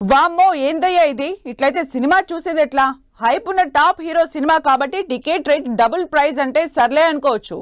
వామ్మో ఏందయ్యా ఇది? ఇట్లయితే సినిమా చూసేది ఎట్లా? హైప్ ఉన్న టాప్ హీరో సినిమా కాబట్టి టికెట్ రేట్ డబుల్ ప్రైజ్ అంటే సర్లే అనుకోవచ్చు.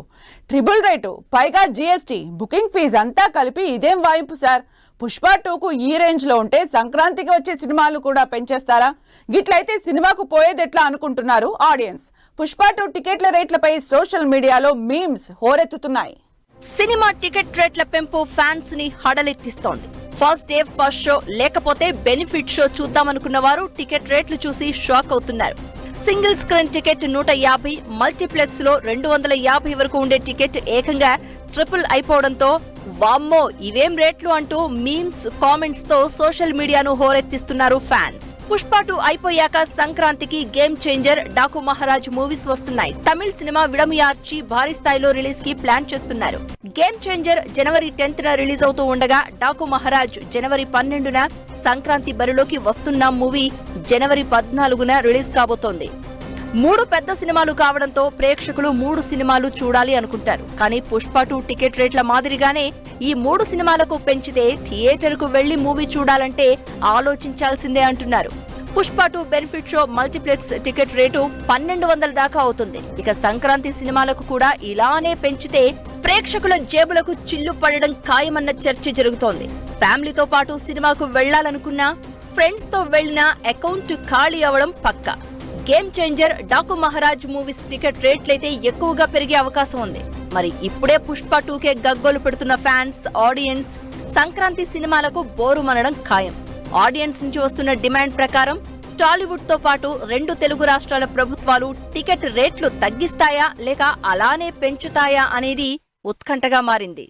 ట్రిపుల్ రేటు పైగా జీఎస్టీ బుకింగ్ ఫీజు అంతా కలిపి ఇదేం వాయింపు సార్? పుష్ప టూకు ఈ రేంజ్లో ఉంటే సంక్రాంతికి వచ్చే సినిమాలు కూడా పెంచేస్తారా? గిట్లయితే సినిమాకు పోయేది ఎట్లా అనుకుంటున్నారు ఆడియన్స్? పుష్ప టూ టికెట్ల రేట్లపై సోషల్ మీడియాలో మీమ్స్ హోరెత్తుతున్నాయి. సినిమా టికెట్ రేట్ల పెంపు ఫ్యాన్స్ని హడలెత్తిస్తోంది. First day first show. లేకపోతే బెనిఫిట్ షో చూద్దామనుకున్న వారు టికెట్ రేట్లు చూసి షాక్ అవుతున్నారు. సింగిల్ స్క్రీన్ టికెట్ నూట యాభై మల్టీప్లెక్స్లో రెండు వందల యాభై వరకు ఉండే టికెట్ ఏకంగా ట్రిపుల్ అయిపోవడంతో వామ్మో ఇవేం రేట్లు అంటూ మీమ్స్ కామెంట్స్తో సోషల్ మీడియాను హోరెత్తిస్తున్నారు ఫ్యాన్స్. పుష్ప టూ అయిపోయాక సంక్రాంతికి game changer Daaku Maharaj movies వస్తున్నాయి. తమిళ సినిమా విడమయార్చి భారీ స్థాయిలో రిలీజ్కి ప్లాన్ చేస్తున్నారు. గేమ్ చేంజర్ జనవరి టెన్త్ న రిలీజ్ అవుతూ ఉండగా డాకు మహారాజ్ జనవరి పన్నెండున సంక్రాంతి బరిలోకి వస్తున్న మూవీ జనవరి పద్నాలుగున రిలీజ్ కాబోతోంది. మూడు పెద్ద సినిమాలు కావడంతో ప్రేక్షకులు మూడు సినిమాలు చూడాలి అనుకుంటారు. కానీ పుష్ప టూ టికెట్ రేట్ల మాదిరిగానే ఈ మూడు సినిమాలకు పెంచితే థియేటర్కు వెళ్ళి మూవీ చూడాలంటే ఆలోచించాల్సిందే అంటున్నారు. Pushpa two benefit show multiplex ticket rate పన్నెండు వందల దాకా అవుతుంది. ఇక సంక్రాంతి సినిమాలకు కూడా ఇలానే పెంచితే ప్రేక్షకుల జేబులకు చిల్లు పడడం ఖాయమన్న చర్చ జరుగుతోంది. ఫ్యామిలీతో పాటు సినిమాకు వెళ్ళాలనుకున్నా ఫ్రెండ్స్తో వెళ్ళిన అకౌంట్ ఖాళీ అవడం పక్కా. Game changer Daaku Maharaj movies ticket రేట్లయితే ఎక్కువగా పెరిగే అవకాశం ఉంది. మరి ఇప్పుడే పుష్ప టూకే గగ్గోలు పెడుతున్న ఫ్యాన్స్ ఆడియన్స్ సంక్రాంతి సినిమాలకు బోరు మనడం ఖాయం. ఆడియన్స్ నుంచి వస్తున్న డిమాండ్ ప్రకారం టాలీవుడ్తో పాటు రెండు తెలుగు రాష్ట్రాల ప్రభుత్వాలు టికెట్ రేట్లు తగ్గిస్తాయా లేక అలానే పెంచుతాయా అనేది ఉత్కంఠగా మారింది.